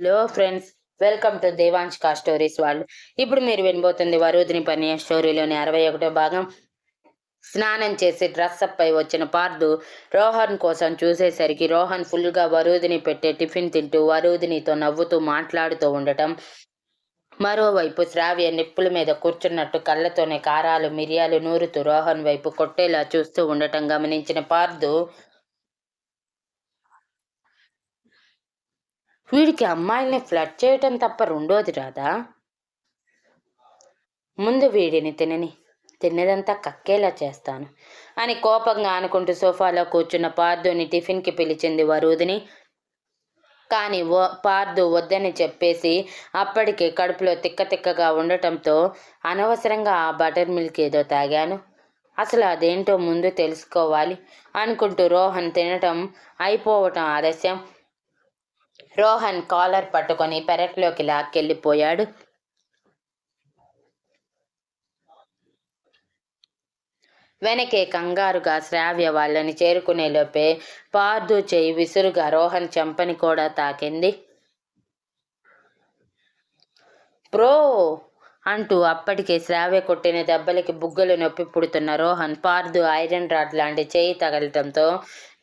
Hello friends welcome to Devanshika stories వాళ్ళు ఇప్పుడు మీరు వినబోతుంది వరుదిని పని స్టోరీలోని అరవై ఒకటో భాగం. స్నానం చేసి డ్రెస్ అప్ అయి వచ్చిన పార్దు రోహన్ కోసం చూసేసరికి రోహన్ ఫుల్గా వరుదిని పెట్టే టిఫిన్ తింటూ వరుదినితో నవ్వుతూ మాట్లాడుతూ ఉండటం. మరోవైపు శ్రావ్య నిప్పుల మీద కూర్చున్నట్టు కళ్ళతోనే కారాలు మిరియాలు నూరుతూ రోహన్ వైపు కొట్టేలా చూస్తూ ఉండటం గమనించిన పార్దు వీడికి అమ్మాయిల్ని ఫ్లడ్ చేయటం తప్ప రెండోది రాదా? ముందు వీడిని తినని. తిన్నదంతా కక్కేలా చేస్తాను. అని కోపంగా అనుకుంటూ సోఫాలో కూర్చున్న పార్దుని టిఫిన్కి పిలిచింది వరూదిని. కానీ ఓ పార్దు వద్దని చెప్పేసి అప్పటికే కడుపులో తిక్క తిక్కగా ఉండటంతో అనవసరంగా ఆ బటర్ మిల్క్ ఏదో తాగాను. అసలు అదేంటో ముందు తెలుసుకోవాలి అనుకుంటూ రోహన్ తినటం అయిపోవటం ఆలస్యం. రోహన్ కాలర్ పట్టుకొని పెరట్లోకి లాక్కెళ్ళిపోయాడు. వెనకే కంగారుగా శ్రావ్య వాళ్ళని చేరుకునేలోపే పార్దు చేయి విసురుగా రోహన్ చెంపని కూడా తాకింది. ప్రో అంటూ అప్పటికే శ్రావ్య కొట్టిన దెబ్బలకి బుగ్గలు నొప్పి పుడుతున్న రోహన్ పార్దు ఐరన్ రాడ్ లాంటి చేయి తగలటంతో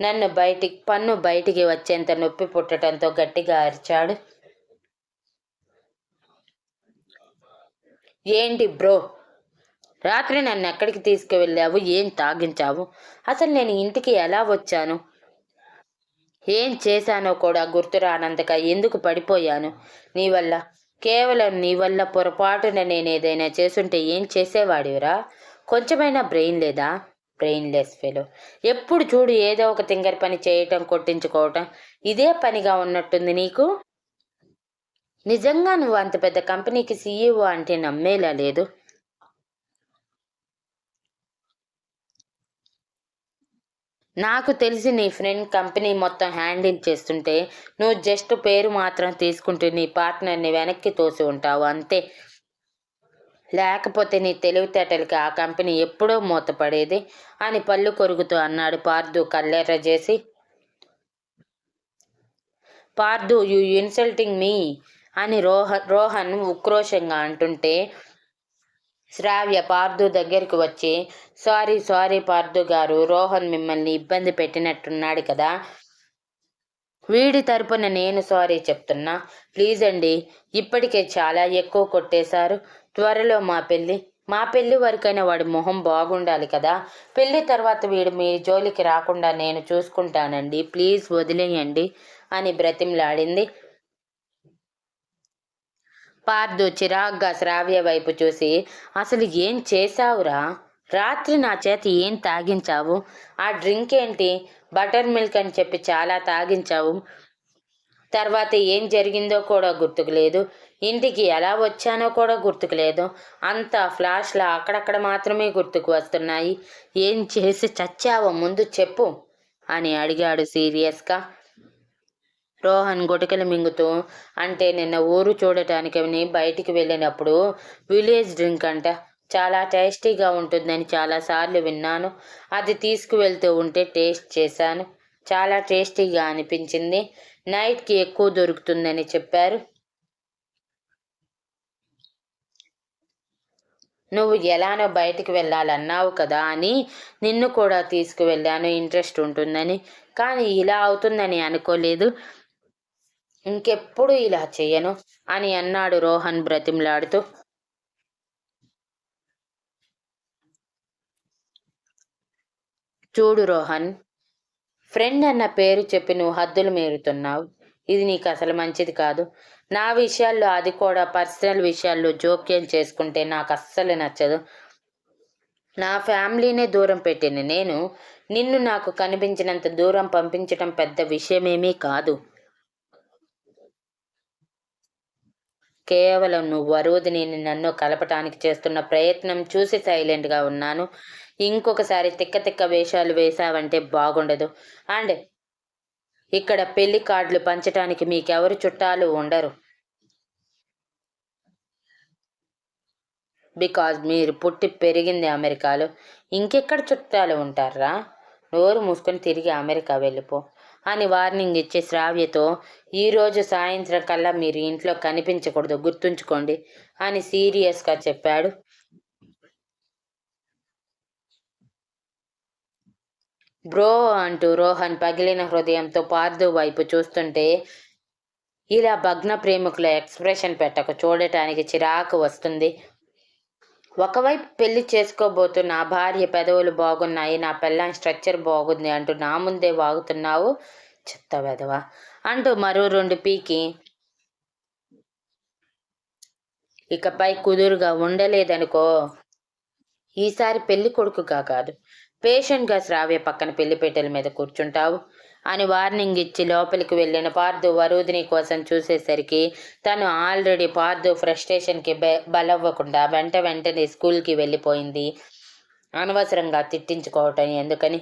నన్ను బయటికి పన్ను బయటికి వచ్చేంత నొప్పి పుట్టడంతో గట్టిగా అరిచాడు. ఏంటి బ్రో రాత్రి నన్ను ఎక్కడికి తీసుకువెళ్ళావు? ఏం తాగించావు? అసలు నేను ఇంటికి ఎలా వచ్చాను? ఏం చేశానో కూడా గుర్తురానంతగా ఎందుకు పడిపోయాను? నీ వల్ల కేవలం నీ వల్ల పొరపాటున నేను ఏదైనా చేసుంటే ఏం చేసేవాడివిరా? కొంచెమైనా బ్రెయిన్ లేదా? Brainless fellow. ఎప్పుడు చూడు ఏదో ఒక తింగర్ పని చేయటం కొట్టించుకోవటం ఇదే పనిగా ఉన్నట్టుంది నీకు? నిజంగా నువ్వు అంత పెద్ద కంపెనీకి సీఈఓ అంటే నమ్మేలా లేదు. నాకు తెలిసి నీ ఫ్రెండ్ కంపెనీ మొత్తం హ్యాండిల్ చేస్తుంటే నువ్వు జస్ట్ పేరు మాత్రం తీసుకుంటూ నీ పార్ట్నర్ని వెనక్కి తోసి ఉంటావు అంతే. లేకపోతే నీ తెలివితేటలకి ఆ కంపెనీ ఎప్పుడో మూతపడేది అని పళ్ళు కొరుకుతూ అన్నాడు పార్దు కల్లెర్ర చేసి. పార్దు యు ఇన్సల్టింగ్ మీ అని రోహన్ రోహన్ ఉక్రోషంగా అంటుంటే శ్రావ్య పార్దు దగ్గరికి వచ్చి సారీ సారీ పార్దు గారు రోహన్ మిమ్మల్ని ఇబ్బంది పెట్టినట్టున్నాడు కదా. వీడి తరపున నేను సారీ చెప్తున్నా. ప్లీజ్ అండి ఇప్పటికే చాలా ఎక్కువ కొట్టేశారు. త్వరలో మా పెళ్ళి మా పెళ్ళి వరకైనా వాడి మొహం బాగుండాలి కదా. పెళ్ళి తర్వాత వీడు మీ జోలికి రాకుండా నేను చూసుకుంటానండి. ప్లీజ్ వదిలేయండి అని బ్రతిమలాడింది. పార్దు చిరాగ్గా శ్రావ్య వైపు చూసి అసలు ఏం చేశావురా? రాత్రి నా చేతి ఏం తాగించావు? ఆ డ్రింక్ ఏంటి? బటర్ మిల్క్ అని చెప్పి చాలా తాగించావు. తర్వాత ఏం జరిగిందో కూడా గుర్తుకు లేదు. ఇంటికి ఎలా వచ్చానో కూడా గుర్తుకు లేదు. అంత ఫ్లాష్లా అక్కడక్కడ మాత్రమే గుర్తుకు వస్తున్నాయి. ఏం చేసి చచ్చావో ముందు చెప్పు అని అడిగాడు సీరియస్గా. రోహన్ గుటకలు మింగుతూ అంటే నిన్న ఊరు చూడటానికి బయటికి వెళ్ళినప్పుడు విలేజ్ డ్రింక్ అంట. చాలా టేస్టీగా ఉంటుందని చాలాసార్లు విన్నాను. అది తీసుకువెళ్తూ ఉంటే టేస్ట్ చేశాను. చాలా టేస్టీగా అనిపించింది. నైట్కి ఎక్కువ దొరుకుతుందని చెప్పారు. నువ్వు ఎలానో బయటికి వెళ్ళాలన్నావు కదా అని నిన్ను కూడా తీసుకువెళ్ళాను. ఇంట్రెస్ట్ ఉంటుందని. కానీ ఇలా అవుతుందని అనుకోలేదు. ఇంకెప్పుడు ఇలా చెయ్యను అని అన్నాడు రోహన్ బ్రతిమలాడుతూ. చూడు రోహన్ ఫ్రెండ్ అన్న పేరు చెప్పి నువ్వు హద్దులు మీరుతున్నావు. ఇది నీకు అసలు మంచిది కాదు. నా విషయాల్లో అది కూడా పర్సనల్ విషయాల్లో జోక్యం చేసుకుంటే నాకు అస్సలు నచ్చదు. నా ఫ్యామిలీనే దూరం పెట్టిన నేను నిన్ను నాకు కనిపించినంత దూరం పంపించటం పెద్ద విషయమేమీ కాదు. కేవలం నువ్వు వరుదిని నన్ను కలపటానికి చేస్తున్న ప్రయత్నం చూసి సైలెంట్గా ఉన్నాను. ఇంకొకసారి తిక్క తిక్క వేషాలు వేశావంటే బాగుండదు. అండ్ ఇక్కడ పెళ్ళి కార్డులు పంచటానికి మీకెవరు చుట్టాలు ఉండరు. బికాజ్ మీరు పుట్టి పెరిగింది అమెరికాలో. ఇంకెక్కడ చుట్టాలు ఉంటారా నోరు మూసుకొని తిరిగి అమెరికా వెళ్ళిపో. అని వార్నింగ్ ఇచ్చే శ్రావ్యతో ఈరోజు సాయంత్రం కల్లా మీరు ఇంట్లో కనిపించకూడదు గుర్తుంచుకోండి అని సీరియస్గా చెప్పాడు. బ్రో అంటూ రోహన్ పగిలిన హృదయంతో పార్థు వైపు చూస్తుంటే ఇలా భగ్న ప్రేమికుల ఎక్స్ప్రెషన్ పెట్టక చూడటానికి చిరాకు వస్తుంది. ఒకవైపు పెళ్ళి చేసుకోబోతు నా భార్య పెదవులు బాగున్నాయి నా పెళ్ళాం స్ట్రక్చర్ బాగుంది అంటూ నా ముందే వాగుతున్నావు చెత్త వెదవ అంటూ మరో రెండు పీకి ఇకపై కుదురుగా ఉండలేదనుకో ఈసారి పెళ్ళి కొడుకుగా కాదు పేషెంట్గా శ్రావ్య పక్కన పెళ్ళిపేటల మీద కూర్చుంటావు. అని వార్నింగ్ ఇచ్చి లోపలికి వెళ్ళిన పార్థు వరుదిని కోసం చూసేసరికి తను ఆల్రెడీ పార్థు ఫ్రస్ట్రేషన్కి బలవ్వకుండా వెంట వెంటనే స్కూల్కి వెళ్ళిపోయింది. అనవసరంగా తిట్టించుకోవటం ఎందుకని?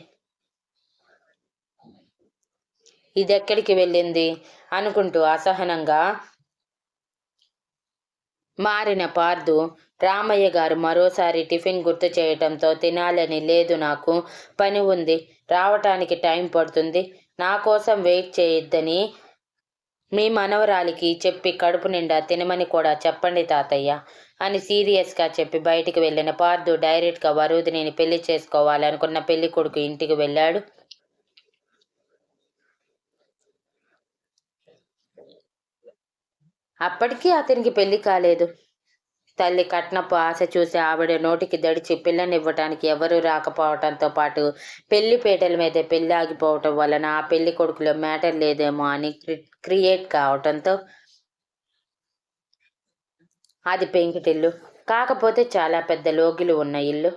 ఇదెక్కడికి వెళ్ళింది? అనుకుంటూ అసహనంగా మారిన పార్దు రామయ్య గారు మరోసారి టిఫిన్ గుర్తు చేయటంతో తినాలని లేదు నాకు పని ఉంది రావటానికి టైం పడుతుంది నా కోసం వెయిట్ చేయొద్దని మీ మనవరాలికి చెప్పి కడుపు నిండా తినమని కూడా చెప్పండి తాతయ్య అని సీరియస్గా చెప్పి బయటికి వెళ్ళిన పార్దు డైరెక్ట్గా వరుదిని పెళ్ళి చేసుకోవాలనుకున్న పెళ్ళి కొడుకు ఇంటికి వెళ్ళాడు. అప్పటికీ అతనికి పెళ్ళి కాలేదు. తల్లి కట్నపు ఆశ చూసి ఆవిడ నోటికి దడిచి పిల్లనివ్వటానికి ఎవరూ రాకపోవటంతో పాటు పెళ్ళి పీటల మీద పెళ్ళి ఆగిపోవటం వలన ఆ పెళ్ళి కొడుకులో మ్యాటర్ లేదేమో అని క్రియేట్ కావటంతో అది పెంకిటిల్లు. కాకపోతే చాలా పెద్ద లోగిలు ఉన్న ఇల్లు.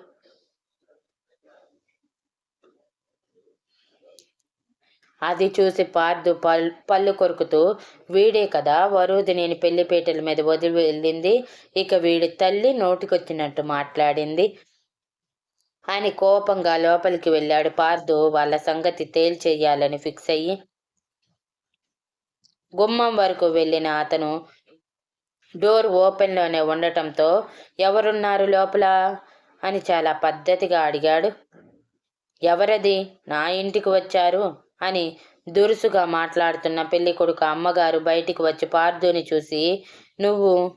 అది చూసి పార్దు పల్ పళ్ళు కొరుకుతూ వీడే కదా వరుది నేను పెళ్ళిపేటల మీద వదిలి వెళ్ళింది. ఇక వీడి తల్లి నోటికొచ్చినట్టు మాట్లాడింది. అని కోపంగా లోపలికి వెళ్ళాడు పార్దు. వాళ్ళ సంగతి తేల్చేయాలని ఫిక్స్ అయ్యి గుమ్మం వరకు వెళ్ళిన అతను డోర్ ఓపెన్లోనే ఉండటంతో ఎవరున్నారు లోపల? అని చాలా పద్ధతిగా అడిగాడు. ఎవరది? నా ఇంటికి వచ్చారు. అని దురుసుగా మాట్లాడుతున్న పెళ్ళి కొడుకు అమ్మగారు బయటికి వచ్చి పార్థుని చూసి నువ్వు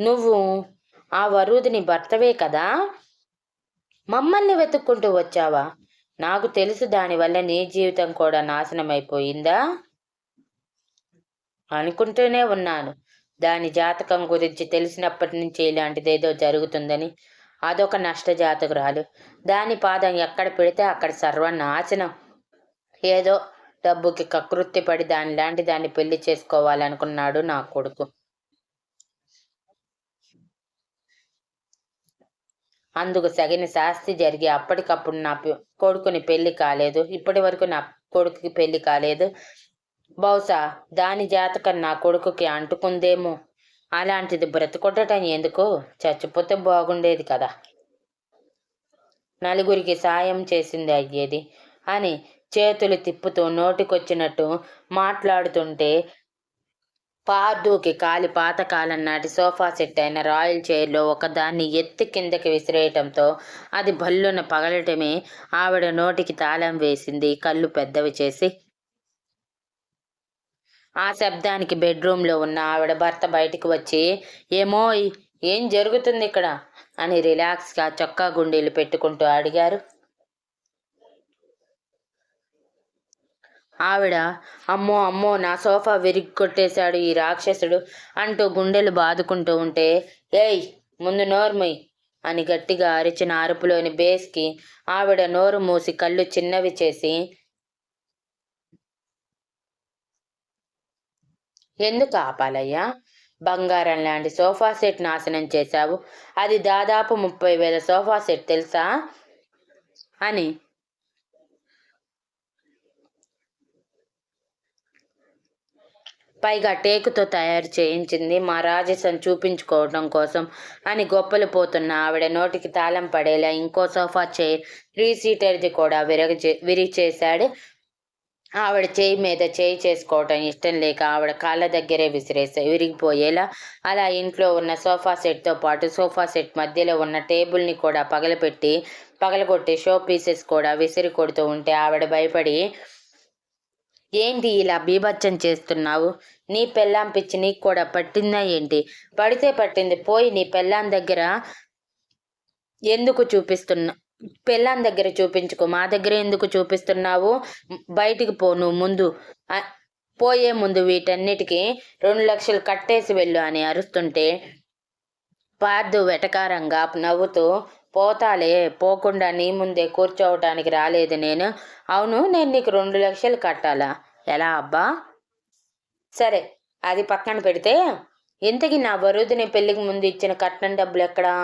నువ్వు ఆ వరుదిని భర్తవే కదా? మమ్మల్ని వెతుక్కుంటూ వచ్చావా? నాకు తెలుసు దానివల్ల నీ జీవితం కూడా నాశనమైపోయిందా? అనుకుంటూనే ఉన్నాను. దాని జాతకం గురించి తెలిసినప్పటి నుంచి ఇలాంటిదేదో జరుగుతుందని. అదొక నష్ట జాతకురాలు దాని పాదం ఎక్కడ పెడితే అక్కడ సర్వనాశనం. ఏదో డబ్బుకి కకృత్తి పడి దాని లాంటి దాన్ని పెళ్ళి చేసుకోవాలనుకున్నాడు నా కొడుకు. అందుకు సగిన శాస్తి జరిగి అప్పటికప్పుడు నా కొడుకుని పెళ్ళి కాలేదు. ఇప్పటి వరకు నా కొడుకుకి పెళ్ళి కాలేదు. బహుశా దాని జాతకం నా కొడుకుకి అంటుకుందేమో. అలాంటిది బ్రతుకొట్టడం ఎందుకు? చచ్చిపోతే బాగుండేది కదా. నలుగురికి సాయం చేసింది అయ్యేది అని చేతులు తిప్పుతూ నోటికొచ్చినట్టు మాట్లాడుతుంటే పార్దూకి కాలి పాతకాలం నాటి సోఫా సెట్ అయిన రాయల్ చైర్లో ఒకదాన్ని ఎత్తి కిందకి విసిరేయటంతో అది భల్లున పగలటమే ఆవిడ నోటికి తాళం వేసింది కళ్ళు పెద్దవి చేసి. ఆ శబ్దానికి బెడ్రూమ్లో ఉన్న ఆవిడ భర్త బయటికి వచ్చి ఏమో ఏం జరుగుతుంది ఇక్కడ అని రిలాక్స్గా చొక్కా గుండీలు పెట్టుకుంటూ అడిగారు. ఆవిడ అమ్మో అమ్మో నా సోఫా విరిగొట్టేశాడు ఈ రాక్షసుడు అంటూ గుండెలు బాదుకుంటూ ఉంటే ఏయ్ ముందు నోర్మయ్ అని గట్టిగా అరిచిన అరుపులోని బేస్కి ఆవిడ నోరు మూసి కళ్ళు చిన్నవి చేసి ఎందుకు ఆపాలయ్యా? బంగారం లాంటి సోఫా సెట్ నాశనం చేశావు. అది దాదాపు ముప్పై వేల సోఫా సెట్ తెలుసా అని పైగా టేకుతో తయారు చేయించింది మా రాజసం చూపించుకోవడం కోసం అని గొప్పలు పోతున్న ఆవిడ నోటికి తాళం పడేలా ఇంకో సోఫా చైర్ త్రీ సీటర్ది కూడా విరగ విరిచేశాడు. ఆవిడ చేయి మీద చేయి చేసుకోవటం ఇష్టం లేక ఆవిడ కాళ్ళ దగ్గరే విసిరేసా విరిగిపోయేలా అలా ఇంట్లో ఉన్న సోఫా సెట్తో పాటు సోఫా సెట్ మధ్యలో ఉన్న టేబుల్ని కూడా పగలపెట్టి పగలగొట్టి షో పీసెస్ కూడా విసిరి కొడుతూ ఉంటే ఆవిడ భయపడి ఏంటి ఇలా బీభత్సం చేస్తున్నావు? నీ పెళ్ళాం పిచ్చి నీకు కూడా పట్టిందా ఏంటి? పడితే పట్టింది. పోయి నీ పెళ్ళాం దగ్గర ఎందుకు చూపిస్తున్నా పెళ్ళాం దగ్గర చూపించుకో. మా దగ్గర ఎందుకు చూపిస్తున్నావు? బయటికి పోను ముందు. పోయే ముందు వీటన్నిటికీ రెండు లక్షలు కట్టేసి వెళ్ళు అని అరుస్తుంటే పార్దు వెటకారంగా నవ్వుతూ పోతాలే పోకుండా నీ ముందే కూర్చోవటానికి రాలేదు నేను. అవును నేను నీకు రెండు లక్షలు కట్టాలా? ఎలా అబ్బా? సరే అది పక్కన పెడితే ఇంతకీ నా వరుదిని పెళ్ళికి ముందు ఇచ్చిన కట్నం డబ్బులు ఎక్కడా?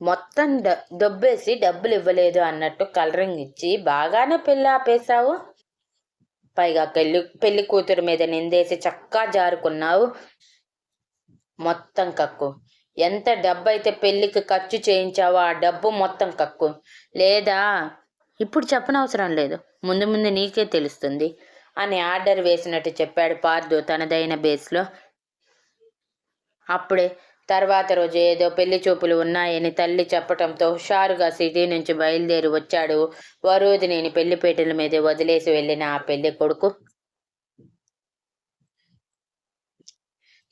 మొత్తం డ దొబ్బేసి డబ్బులు ఇవ్వలేదు అన్నట్టు కలరింగ్ ఇచ్చి బాగానే పెళ్ళి ఆపేశావు. పైగా పెళ్ళి పెళ్ళి కూతురు మీద నిందేసి చక్కా జారుకున్నావు. మొత్తం కక్కు. ఎంత డబ్బు అయితే ఖర్చు చేయించావో ఆ డబ్బు మొత్తం కక్కు. లేదా? ఇప్పుడు చెప్పనవసరం లేదు. ముందు ముందు నీకే తెలుస్తుంది అని ఆర్డర్ వేసినట్టు చెప్పాడు పార్దు తనదైన బేస్లో. అప్పుడే తర్వాత రోజు ఏదో పెళ్ళి చూపులు ఉన్నాయని తల్లి చెప్పటంతో హుషారుగా సిటీ నుంచి బయలుదేరి వచ్చాడు వరోధినేని పెళ్ళిపేటల మీద వదిలేసి వెళ్ళిన ఆ పెళ్ళి కొడుకు.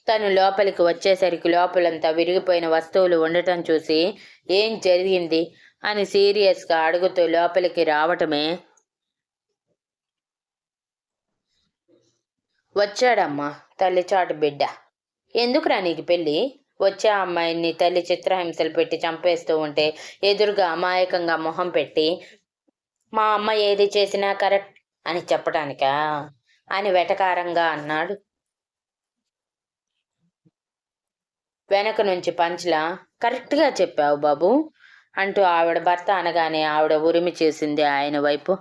తను లోపలికి వచ్చేసరికి లోపలంతా విరిగిపోయిన వస్తువులు ఉండటం చూసి ఏం జరిగింది? అని సీరియస్గా అడుగుతూ లోపలికి రావటమే వచ్చాడమ్మా తల్లి చాటు బిడ్డ. ఎందుకురా నీకు పెళ్ళి? వచ్చే అమ్మాయిని తల్లి చిత్రహింసలు పెట్టి చంపేస్తూ ఉంటే ఎదురుగా అమాయకంగా మొహం పెట్టి మా అమ్మ ఏది చేసినా కరెక్ట్ అని చెప్పటానికా? అని వెటకారంగా అన్నాడు వెనక నుంచి పంచలా కరెక్ట్గా చెప్పావు బాబు అంటూ ఆవిడ భర్త అనగానే ఆవిడ ఉరిమి చేసింది ఆయన వైపు.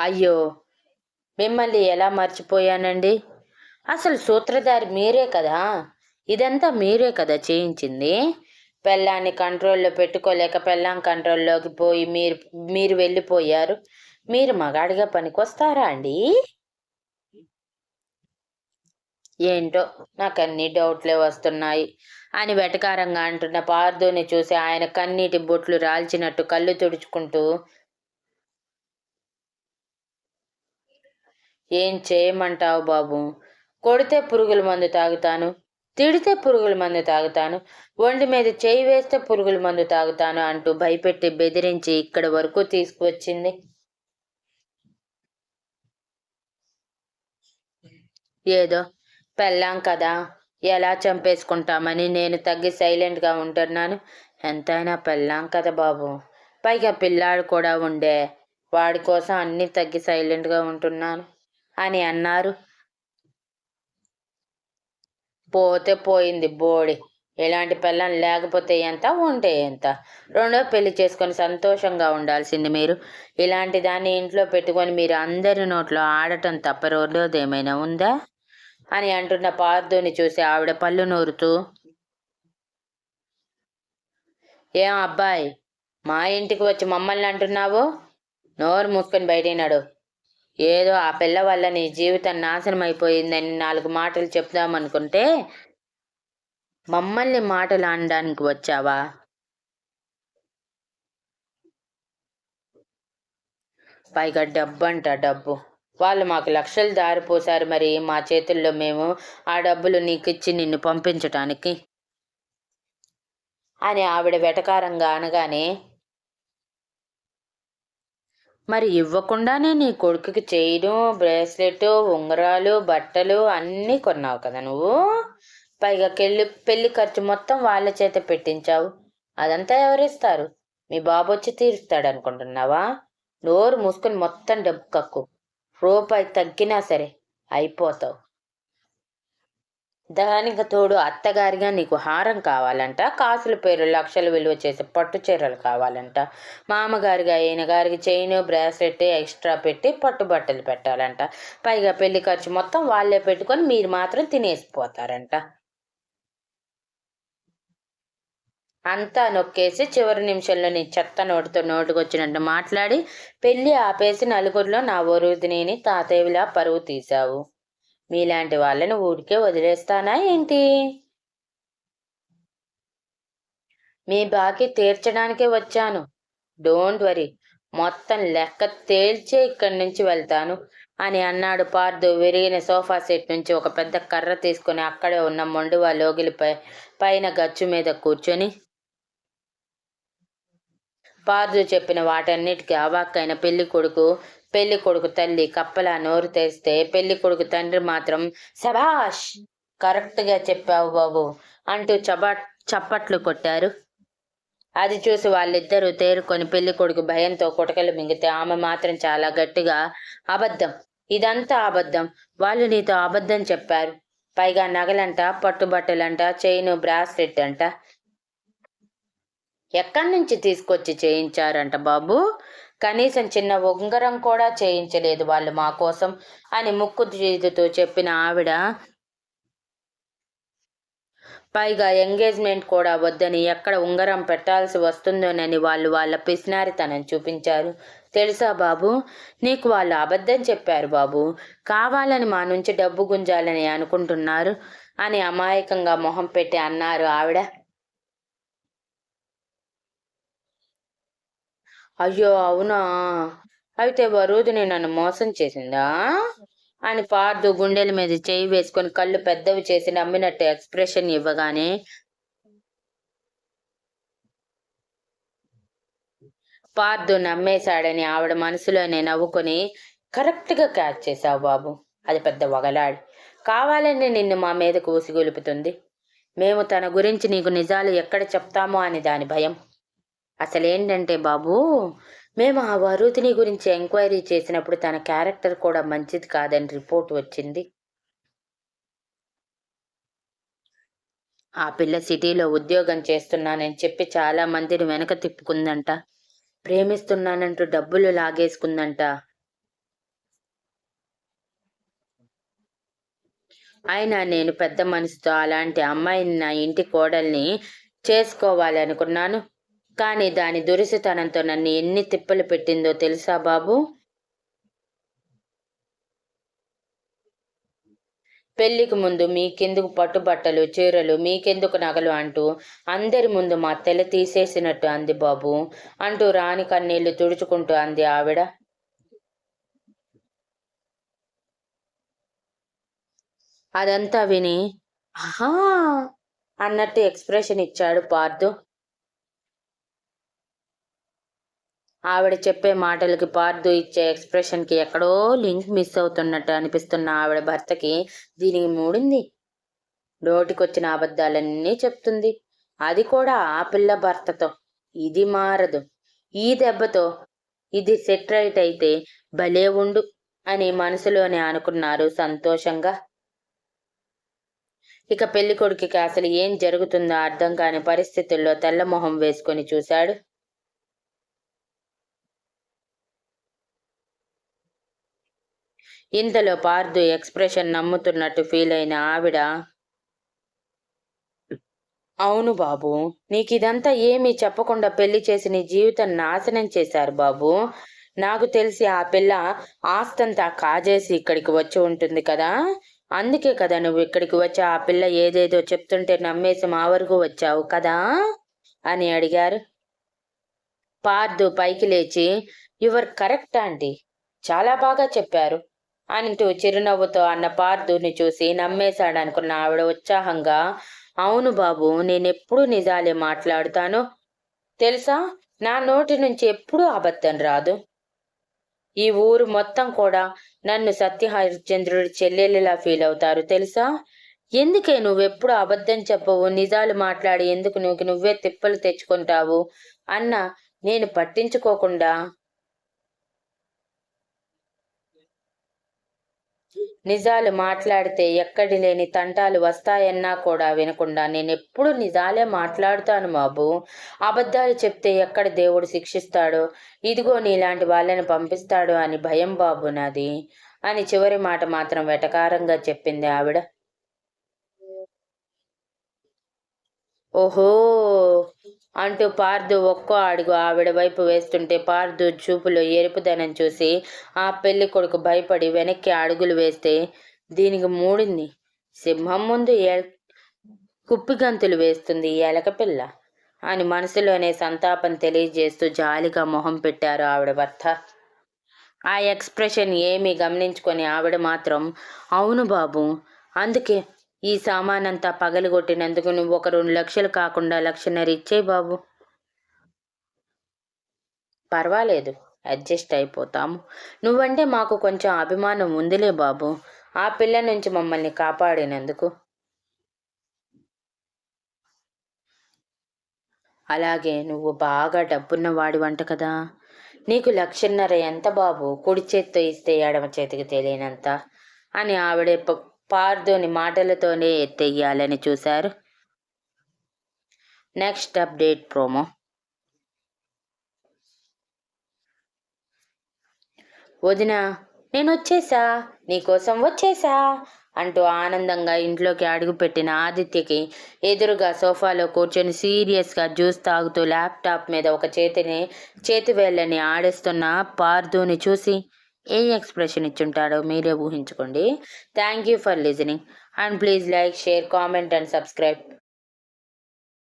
అయ్యో మిమ్మల్ని ఎలా మర్చిపోయానండి? అసలు సూత్రధారి మీరే కదా? ఇదంతా మీరే కదా చేయించింది? పెళ్ళాన్ని కంట్రోల్లో పెట్టుకోలేక పెళ్ళాం కంట్రోల్లోకి పోయి మీరు మీరు వెళ్ళిపోయారు. మీరు మగాడిగా పనికొస్తారా అండి? ఏంటో? నాకు అన్ని డౌట్లే వస్తున్నాయి. అని వెటకారంగా అంటున్న పార్దుని చూసి ఆయన కన్నీటి బొట్లు రాల్చినట్టు కళ్ళు తుడుచుకుంటూ ఏం చేయమంటావు బాబు? కొడితే పురుగుల మందు తాగుతాను తిడితే పురుగుల మందు తాగుతాను ఒంటి మీద చేయి వేస్తే పురుగుల మందు తాగుతాను అంటూ భయపెట్టి బెదిరించి ఇక్కడి వరకు తీసుకువచ్చింది. ఏదో పెళ్ళాం కదా ఎలా చంపేసుకుంటామని నేను తగ్గి సైలెంట్గా ఉంటున్నాను. ఎంతైనా పెళ్ళాం కదా బాబు. పైగా పిల్లాడు కూడా ఉండే వాడి కోసం అన్నీ తగ్గి సైలెంట్గా ఉంటున్నాను అని అన్నారు. పోతే పోయింది బోడి. ఇలాంటి పిల్లం లేకపోతే ఎంత ఉంటే ఎంత? రెండో పెళ్ళి చేసుకొని సంతోషంగా ఉండాల్సింది మీరు. ఇలాంటి దాన్ని ఇంట్లో పెట్టుకొని మీరు అందరి నోట్లో ఆడటం తప్ప రెండోది ఏమైనా ఉందా? అని అంటున్న పార్థుని చూసి ఆవిడ పళ్ళు నూరుతూ ఏం అబ్బాయి మా ఇంటికి వచ్చి మమ్మల్ని అంటున్నావు? నోరు మూసుకొని బయటినాడు ఏదో ఆ పిల్ల వల్ల నీ జీవితం నాశనం అయిపోయిందని నాలుగు మాటలు చెప్దామనుకుంటే మమ్మల్ని మాటలు అనడానికి వచ్చావా? పైగా డబ్బు అంట డబ్బు. వాళ్ళు మాకు లక్షలు దారిపోసారు మరి మా చేతుల్లో మేము ఆ డబ్బులు నీకు ఇచ్చి నిన్ను పంపించటానికి. అని ఆవిడ వెటకారంగా అనగానే మరి ఇవ్వకుండానే నీ కొడుకుకి చేయడం బ్రేస్లెట్ ఉంగరాలు బట్టలు అన్నీ కొన్నావు కదా నువ్వు? పైగా పెళ్ళి పెళ్ళి ఖర్చు మొత్తం వాళ్ళ చేత పెట్టించావు. అదంతా ఎవరిస్తారు? మీ బాబు వచ్చి తీరుస్తాడు అనుకుంటున్నావా నోరు మూసుకొని మొత్తం డబ్బు కక్కు. రూపాయి తగ్గినా సరే అయిపోతావు. దానికి తోడు అత్తగారిగా నీకు హారం కావాలంట కాసుల పేరు లక్షలు విలువ చేసే పట్టు చీరలు కావాలంట మామగారిగా ఈయన గారికి చైన్ బ్రాస్లెట్ ఎక్స్ట్రా పెట్టి పట్టు బట్టలు పెట్టాలంట. పైగా పెళ్ళి ఖర్చు మొత్తం వాళ్ళే పెట్టుకొని మీరు మాత్రం తినేసిపోతారంట. అంతా నొక్కేసి చివరి నిమిషంలో నీ చెత్త నోటితో నోటుకొచ్చినట్టు మాట్లాడి పెళ్ళి ఆపేసి నలుగురిలో నా వరుదిని తాతయ్యలా పరువు తీశావు. మీలాంటి వాళ్ళని ఊరికే వదిలేస్తానా ఏంటి? మీ బాకీ తీర్చడానికే వచ్చాను. డోంట్ వరీ మొత్తం లెక్క తేల్చే ఇక్కడి నుంచి వెళ్తాను అని అన్నాడు పార్దు విరిగిన సోఫా సెట్ నుంచి ఒక పెద్ద కర్ర తీసుకుని అక్కడే ఉన్న మొండువా లోగిలిపై పైన గచ్చు మీద కూర్చొని పార్దు చెప్పిన వాటన్నిటికీ అవాక్కైన పెళ్ళి కొడుకు పెళ్ళి కొడుకు తల్లి కప్పలా నోరు తెరిస్తే పెళ్ళి కొడుకు తండ్రి మాత్రం శభాష్ కరెక్ట్గా చెప్పావు బాబు అంటూ చబా చప్పట్లు కొట్టారు. అది చూసి వాళ్ళిద్దరూ తేరుకొని పెళ్ళి కొడుకు భయంతో కుటకలు మింగితే ఆమె మాత్రం చాలా గట్టిగా అబద్ధం ఇదంతా అబద్ధం వాళ్ళు నీతో అబద్ధం చెప్పారు. పైగా నగలంట పట్టుబట్టలంట చైను బ్రాస్లెట్ అంట. ఎక్కడి నుంచి తీసుకొచ్చి చేయించారంట బాబు? కనీసం చిన్న ఉంగరం కూడా చేయించలేదు వాళ్ళు మా కోసం అని ముక్కు చేతితో చెప్పిన ఆవిడ. పైగా ఎంగేజ్మెంట్ కూడా వద్దని ఎక్కడ ఉంగరం పెట్టాల్సి వస్తుందోనని వాళ్ళు వాళ్ళ పిసినారితనం చూపించారు. తెలుసా బాబు? నీకు వాళ్ళు అబద్ధం చెప్పారు బాబు. కావాలని మా నుంచి డబ్బు గుంజాలని అనుకుంటున్నారు అని అమాయకంగా మొహం పెట్టి అన్నారు ఆవిడ. అయ్యో అవునా? అయితే వరుదిని నన్ను మోసం చేసిందా? అని పార్దు గుండెల మీద చేయి వేసుకొని కళ్ళు పెద్దవి చేసి నమ్మినట్టు ఎక్స్ప్రెషన్ ఇవ్వగానే పార్దు నమ్మేశాడని ఆవిడ మనసులోనే నవ్వుకొని కరెక్ట్గా క్యాచ్ చేశావు బాబు. అది పెద్ద వగలాడి. కావాలని నిన్ను మా మీదకు ఊసిగొలుపుతుంది మేము తన గురించి నీకు నిజాలు ఎక్కడ చెప్తామో అని దాని భయం. అసలేంటంటే బాబు మేము ఆ వరుతిని గురించి ఎంక్వైరీ చేసినప్పుడు తన క్యారెక్టర్ కూడా మంచిది కాదని రిపోర్ట్ వచ్చింది. ఆ పిల్ల సిటీలో ఉద్యోగం చేస్తున్నానని చెప్పి చాలా మందిని వెనక తిప్పుకుందంట. ప్రేమిస్తున్నానంటూ డబ్బులు లాగేసుకుందంట. అయినా నేను పెద్ద మనసుతో అలాంటి అమ్మాయిని నా ఇంటి కోడల్ని చేసుకోవాలనుకున్నాను. కానీ దాని దురిసితనంతో నన్ను ఎన్ని తిప్పలు పెట్టిందో తెలుసా బాబు? పెళ్ళికి ముందు మీకెందుకు పట్టుబట్టలు చీరలు మీకెందుకు నగలు అంటూ అందరి ముందు మా తెల తీసేసినట్టు అంది బాబు. అంటూ రాణి కన్నీళ్ళు తుడుచుకుంటూ అంది ఆవిడ. అదంతా విని ఆహా! అన్నట్టు ఎక్స్ప్రెషన్ ఇచ్చాడు పార్థు. ఆవిడ చెప్పే మాటలకి పార్దు ఇచ్చే ఎక్స్ప్రెషన్కి ఎక్కడో లింక్ మిస్ అవుతున్నట్టు అనిపిస్తున్న ఆవిడ భర్తకి దీనికి మూడింది. నోటికొచ్చిన అబద్ధాలన్నీ చెప్తుంది. అది కూడా ఆ పిల్ల భర్తతో. ఇది మారదు. ఈ దెబ్బతో ఇది సెట్రైట్ అయితే భలే ఉండు అని మనసులోనే అనుకున్నారు సంతోషంగా. ఇక పెళ్ళి కొడుకుకి అసలు ఏం జరుగుతుందో అర్థం కాని పరిస్థితుల్లో తెల్లమొహం వేసుకొని చూశాడు. ఇంతలో పార్దు ఎక్స్ప్రెషన్ నమ్ముతున్నట్టు ఫీల్ అయిన ఆవిడ అవును బాబు నీకు ఇదంతా ఏమీ చెప్పకుండా పెళ్ళి చేసి నీ జీవితం నాశనం చేశారు బాబు. నాకు తెలిసి ఆ పిల్ల ఆస్తంతా కాజేసి ఇక్కడికి వచ్చి ఉంటుంది కదా. అందుకే కదా నువ్వు ఇక్కడికి వచ్చి ఆ పిల్ల ఏదేదో చెప్తుంటే నమ్మేసి మా వరకు వచ్చావు కదా అని అడిగారు. పార్దు పైకి లేచి యువర్ కరెక్ట్ ఆంటీ. చాలా బాగా చెప్పారు. అంటూ చిరునవ్వుతో అన్న పార్థుని చూసి నమ్మేశాడనుకున్న ఆవిడ ఉత్సాహంగా అవును బాబు నేనెప్పుడు నిజాలే మాట్లాడుతాను? తెలుసా? నా నోటి నుంచి ఎప్పుడూ అబద్ధం రాదు. ఈ ఊరు మొత్తం కూడా నన్ను సత్య హరిశ్చంద్రుడి చెల్లెలిలా ఫీల్ అవుతారు తెలుసా? ఎందుకే నువ్వెప్పుడు అబద్ధం చెప్పవు నిజాలు మాట్లాడి ఎందుకు నువ్వు నువ్వే తిప్పలు తెచ్చుకుంటావు? అన్న నేను పట్టించుకోకుండా నిజాలు మాట్లాడితే ఎక్కడి లేని తంటాలు వస్తాయన్నా కూడా వినకుండా నేను ఎప్పుడు నిజాలే మాట్లాడుతాను బాబు. అబద్ధాలు చెప్తే ఎక్కడ దేవుడు శిక్షిస్తాడో? ఇదిగో నీలాంటి వాళ్ళని పంపిస్తాడు అని భయం బాబు నాది అని చివరి మాట మాత్రం వెటకారంగా చెప్పింది ఆవిడ. ఓహో! అంటూ పార్దు ఒక్కో అడుగు ఆవిడ వైపు వేస్తుంటే పార్దు చూపులో ఎరుపుదనం చూసి ఆ పెళ్ళి కొడుకు భయపడి వెనక్కి అడుగులు వేస్తే దీనికి మూడింది. సింహం ముందు కుప్పిగంతులు వేస్తుంది ఎలక పిల్ల అని మనసులోనే సంతాపం తెలియజేస్తూ జాలిగా మొహం పెట్టారు ఆవిడ భర్త. ఆ ఎక్స్ప్రెషన్ ఏమీ గమనించుకొని ఆవిడ మాత్రం అవును బాబు అందుకే ఈ సామానంతా పగలగొట్టినందుకు నువ్వు ఒక రెండు లక్షలు కాకుండా లక్షన్నర ఇచ్చే బాబు. పర్వాలేదు అడ్జస్ట్ అయిపోతాము. నువ్వంటే మాకు కొంచెం అభిమానం ఉందిలే బాబు. ఆ పిల్ల నుంచి మమ్మల్ని కాపాడినందుకు. అలాగే నువ్వు బాగా డబ్బున్న వాడివంట కదా. నీకు లక్షన్నర ఎంత బాబు? కుడి చేత్తో ఇస్తే ఎడమ చేతికి తెలియనంత. అని ఆవిడే ప- మాటలతోనే ఎత్తెయ్యాలని చూశారు. Next update promo. వదిన నేను వచ్చేసా నీకోసం వచ్చేసా అంటూ ఆనందంగా ఇంట్లోకి అడుగుపెట్టిన ఆదిత్యకి ఎదురుగా సోఫాలో కూర్చొని సీరియస్గా జ్యూస్ తాగుతూ ల్యాప్టాప్ మీద ఒక చేతిని చేతి వేళ్ళని ఆడిస్తున్న పార్దుని చూసి ఏ ఎక్స్ప్రెషన్ ఇచ్చుంటాడో మీరే ఊహించుకోండి. Thank you for listening and please like share comment and subscribe